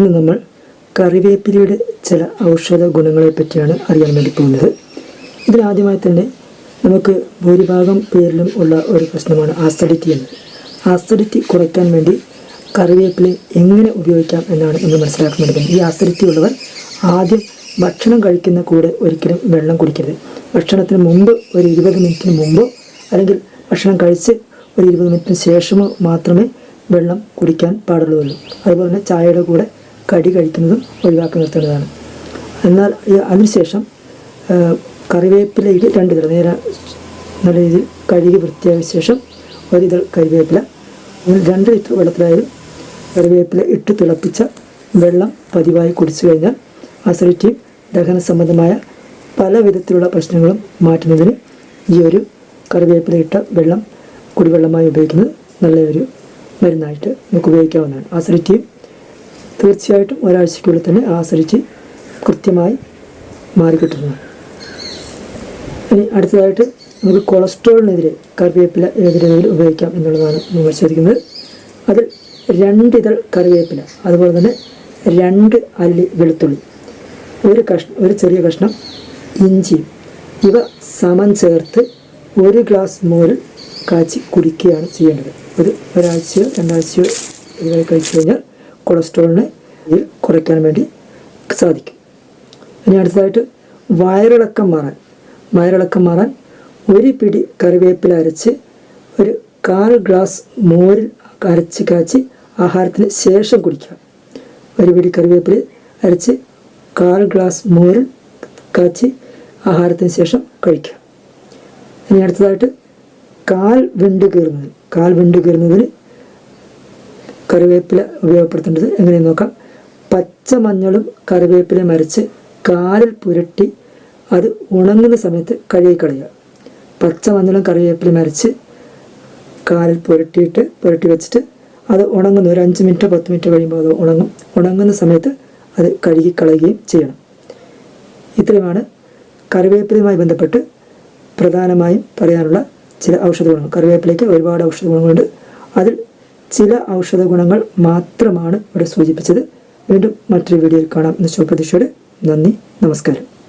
ഇന്ന് നമ്മൾ കറിവേപ്പിലയുടെ ചില ഔഷധ ഗുണങ്ങളെ പറ്റിയാണ് അറിയാൻ വേണ്ടി പോകുന്നത്. ഇതിലാദ്യമായി തന്നെ നമുക്ക് ഭൂരിഭാഗം പേരിലും ഉള്ള ഒരു പ്രശ്നമാണ് ആസിഡിറ്റി എന്നത് ആസിഡിറ്റി കുറയ്ക്കാൻ വേണ്ടി കറിവേപ്പില എങ്ങനെ ഉപയോഗിക്കാം എന്നാണ് നമ്മൾ മനസ്സിലാക്കുന്നത് ഈ ആസിഡിറ്റി ഉള്ളവർ ആദ്യം ഭക്ഷണം കഴിക്കുന്ന കൂടെ ഒരിക്കലും വെള്ളം കുടിക്കരുത്. ഭക്ഷണത്തിന് മുമ്പ് ഒരു ഇരുപത് മിനിറ്റിന് മുമ്പോ അല്ലെങ്കിൽ ഭക്ഷണം കഴിച്ച് ഒരു ഇരുപത് മിനിറ്റിന് ശേഷമോ മാത്രമേ വെള്ളം കുടിക്കാൻ പാടുള്ളൂ. അതുപോലെ തന്നെ ചായയുടെ കൂടെ കടി കഴിക്കുന്നതും ഒഴിവാക്കി നിർത്തേണ്ടതാണ് എന്നാൽ അതിനുശേഷം കറിവേപ്പില കറിവേപ്പിലയിൽ രണ്ട് തരം നേരെ നല്ല രീതിയിൽ കഴുകി വൃത്തിയായ ശേഷം ഒരിതൾ കറിവേപ്പില ഒരു രണ്ട് ലിറ്റർ വെള്ളത്തിലായാലും കറിവേപ്പില ഇട്ട് തിളപ്പിച്ച വെള്ളം പതിവായി കുടിച്ചു കഴിഞ്ഞാൽ അസിഡിറ്റി ദഹന സംബന്ധമായ പല വിധത്തിലുള്ള പ്രശ്നങ്ങളും മാറ്റുന്നതിന് ഈ ഒരു കറിവേപ്പില ഇട്ട വെള്ളം കുടിവെള്ളമായി ഉപയോഗിക്കുന്നത് നല്ലൊരു മരുന്നായിട്ട് നമുക്ക് ഉപയോഗിക്കാവുന്നതാണ്. അസിഡിറ്റിയും തീർച്ചയായിട്ടും ഒരാഴ്ചയ്ക്കുള്ളിൽ തന്നെ ആശ്രയിച്ച് കൃത്യമായി മാറിക്കിട്ടുന്നതാണ്. ഇനി അടുത്തതായിട്ട് നമുക്ക് കൊളസ്ട്രോളിനെതിരെ കറിവേപ്പില ഏതിനെതിരെ ഉപയോഗിക്കാം എന്നുള്ളതാണ് നമ്മൾ പരിശോധിക്കുന്നത് അതിൽ രണ്ടിതൾ കറിവേപ്പില അതുപോലെ തന്നെ രണ്ട് അല്ലി വെളുത്തുള്ളി ഒരു കഷ് ഒരു ചെറിയ കഷ്ണം ഇഞ്ചി ഇവ സമം ചേർത്ത് ഒരു ഗ്ലാസ് മോരിൽ കാച്ചി കുടിക്കുകയാണ് ചെയ്യേണ്ടത്. ഒരു ഒരാഴ്ചയോ രണ്ടാഴ്ചയോ ഇതുവരെ കഴിച്ചു കഴിഞ്ഞാൽ കൊളസ്ട്രോളിനെ കുറയ്ക്കാൻ വേണ്ടി സാധിക്കും. ഇനി അടുത്തതായിട്ട് വയറിളക്കം മാറാൻ. വയറിളക്കം മാറാൻ ഒരു പിടി കറിവേപ്പില അരച്ച് ഒരു കാൽ ഗ്ലാസ് മോരിൽ അരച്ച് കാച്ചി ആഹാരത്തിന് ശേഷം കുടിക്കുക. ഒരു പിടി കറിവേപ്പില അരച്ച് കാൽ ഗ്ലാസ് മോരിൽ കാച്ചി ആഹാരത്തിന് ശേഷം കഴിക്കുക. ഇനി അടുത്തതായിട്ട് കാൽ വെണ്ട് കീറുന്നതിന്. കാൽ വെണ്ട് കീറുന്നതിന് കറിവേപ്പില ഉപയോഗപ്പെടുത്തേണ്ടത് എങ്ങനെയെന്ന് നോക്കാം. പച്ചമഞ്ഞളും കറിവേപ്പിലയും അരച്ച് കാലിൽ പുരട്ടി അത് ഉണങ്ങുന്ന സമയത്ത് കഴുകിക്കളയുക. പച്ചമഞ്ഞളും കറിവേപ്പിലയും അരച്ച് കാലിൽ പുരട്ടിയിട്ട് പുരട്ടി വെച്ചിട്ട് അത് ഉണങ്ങുന്ന ഒരു അഞ്ച് മിനിറ്റോ പത്ത് മിനിറ്റോ കഴിയുമ്പോൾ അത് ഉണങ്ങും. ഉണങ്ങുന്ന സമയത്ത് അത് കഴുകിക്കളയുകയും ചെയ്യണം. ഇത്രയുമാണ് കറിവേപ്പിലയുമായി ബന്ധപ്പെട്ട് പ്രധാനമായും പറയാനുള്ള ചില ഔഷധ ഗുണങ്ങൾ കറിവേപ്പിലയ്ക്ക് ഒരുപാട് ഔഷധ ഗുണങ്ങളുണ്ട് അതിൽ ചില ഔഷധ ഗുണങ്ങൾ മാത്രമാണ് ഇവിടെ സൂചിപ്പിച്ചത്. വീണ്ടും മറ്റൊരു വീഡിയോയിൽ കാണാം. എന്ന ശുഭപ്രതീക്ഷയോടെ നന്ദി നമസ്കാരം.